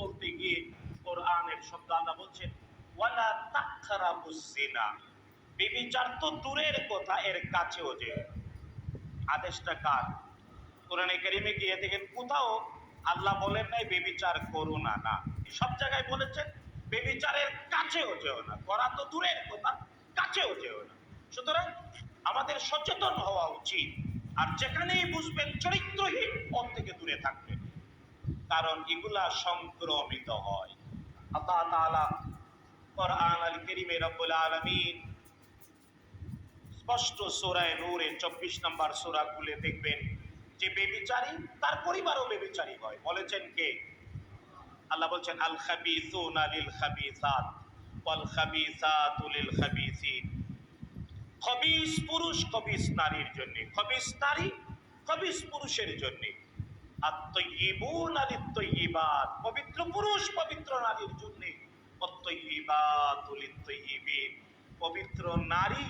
বলতে গিয়ে কোরআনের শব্দ আল্লাহ বলছেন, ওয়ালা বেবিচার তো দূরের কথা, এর কাছেও যে। আদেশটা কার? কোরআনে গিয়ে দেখেন, কোথাও আল্লাহ বলেন নাই করো না না। সব জায়গায় বলেছেন, বেবিচারের কাছেও যেও না, করা তো দূরের কথা, কাছেও যেও না। সুতরাং আমাদের সচেতন হওয়া উচিত, আর যেখানেই বুঝবেন, চরিত্রহীন পথ থেকে দূরে থাকবেন। কারণ এগুলা সংক্রমিত হয়। আল্লাহ তাআলা কোরআন আল কারীমে রব্বুল আলামিন স্পষ্ট সূরায়ে নূরে 24 নম্বর সূরা খুলে দেখবেন যে বেবিচারী, তার পরিবারও বেবিচারী হয়। বলেছেন কে? আল্লাহ বলছেন, আল খাবিসুনা লিল খাবিসাত, ওয়াল খাবিসাতু লিল খাবিসিন। খবিস পুরুষ, খবিস নারীর জন্য। খবিস নারী, খবিস পুরুষের জন্য। পবিত্র পুরুষ পবিত্র নারীর জন্য পবিত্র নারী